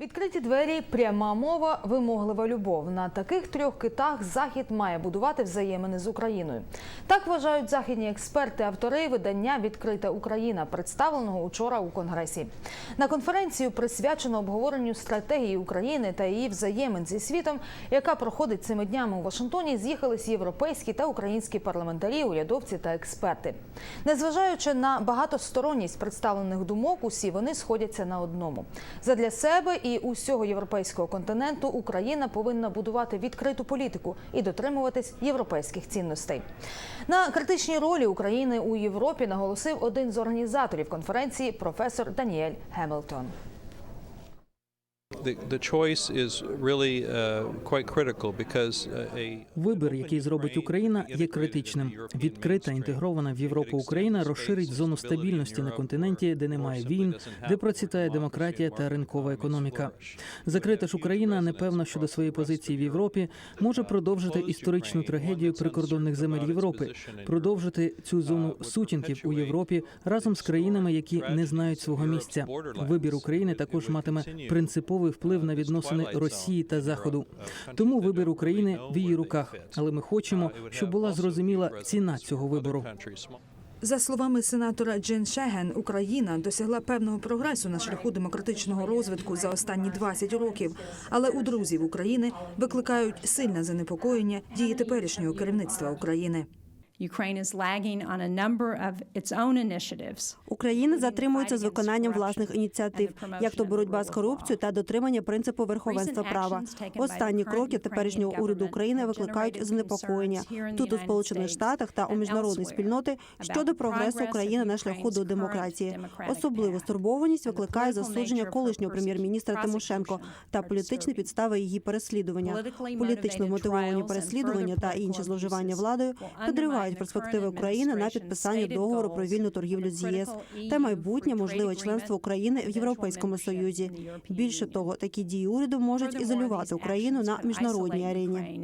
Відкриті двері, пряма мова, вимоглива любов. На таких трьох китах Захід має будувати взаємини з Україною. Так вважають західні експерти, автори видання Відкрита Україна, представленого учора у Конгресі. На конференцію присвячено обговоренню стратегії України та її взаємин зі світом, яка проходить цими днями у Вашингтоні. З'їхались європейські та українські парламентарі, урядовці та експерти. Незважаючи на багатосторонність представлених думок, усі вони сходяться на одному. Задля себе і усього європейського континенту Україна повинна будувати відкриту політику і дотримуватись європейських цінностей. На критичній ролі України у Європі наголосив один з організаторів конференції, професор Даніель Гемілтон. Вибір, який зробить Україна, є критичним. Відкрита інтегрована в Європу Україна розширить зону стабільності на континенті, де немає війн, де процвітає демократія та ринкова економіка. Закрита ж Україна, непевна щодо своєї позиції в Європі, може продовжити історичну трагедію прикордонних земель Європи, продовжити цю зону сутінків у Європі разом з країнами, які не знають свого місця. Вибір України також матиме принциповий вплив на відносини Росії та Заходу. Тому вибір України в її руках. Але ми хочемо, щоб була зрозуміла ціна цього вибору. За словами сенатора Джен Шеген, Україна досягла певного прогресу на шляху демократичного розвитку за останні 20 років. Але у друзів України викликають сильне занепокоєння дії теперішнього керівництва України. Ukraine is lagging on a number of its own initiatives. Україна затримується з виконанням власних ініціатив, як то боротьба з корупцією та дотримання принципу верховенства права. Останні кроки теперішнього уряду України викликають занепокоєння тут у Сполучених Штатах та у міжнародній спільноти щодо прогресу України на шляху до демократії. Особливу стурбованість викликає засудження колишнього прем'єр-міністра Тимошенко та політичні підстави її переслідування. Політично мотивовані переслідування та інші зловживання владою підривають перспективи України на підписання договору про вільну торгівлю з ЄС та майбутнє можливе членство України в Європейському Союзі. Більше того, такі дії уряду можуть ізолювати Україну на міжнародній арені.